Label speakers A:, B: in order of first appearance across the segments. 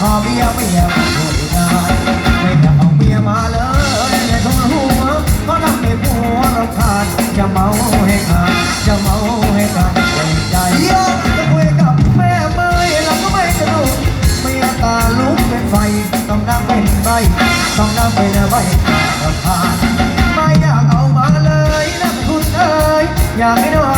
A: หอเมียไม่อยากช่วยนายไม่อยากเอาเมียมาเลยอย่าทนหัวก็ทำให้หัวเราขาดจะเมาให้ขาดจะเมาให้ขาดใจใจจะคุยกับแม่ไมยเราก็ไม่สนุกไมียตาลุกเป็นไฟต้องนั่งเป็นใบต้องนั่งเป็นใบขาดไม่อยากเอามาเลยนะ
B: คุ
A: ณเอ๋ยอยากให้น้อง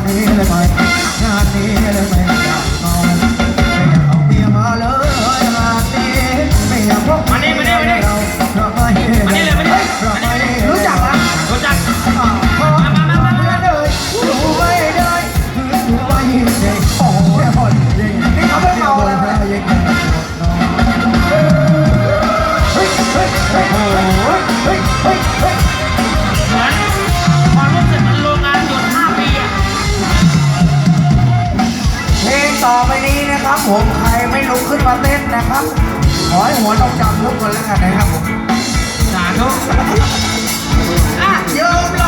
A: I'm in my ต่อไปนี้นะครับ ผมใครไม่ลุกขึ้นมาเต้นนะครับ ขอให้หัวนมดำทุกคนแล้วกันนะครับผม
B: สาธุอะเยิ้มเลย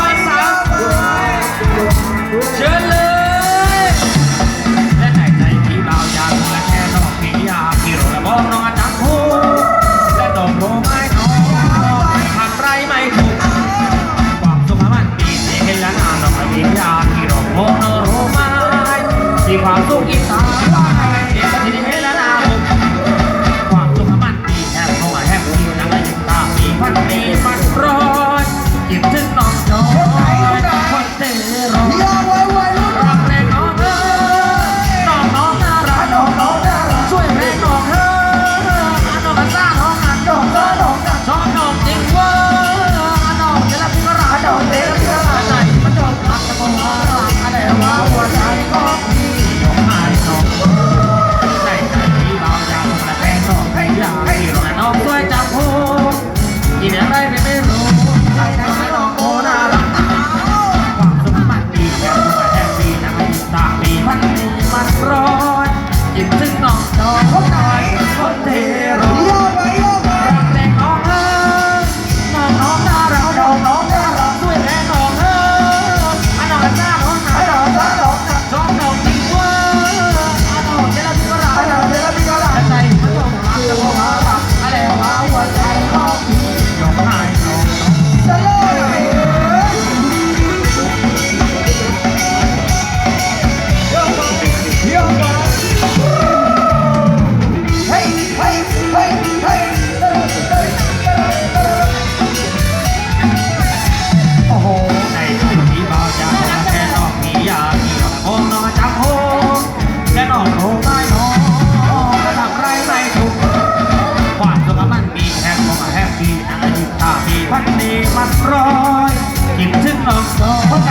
B: ันนี้มันร้อ
A: ย กิ
B: นถึง
A: ลมโซ่
B: ใจ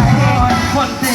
B: คนเ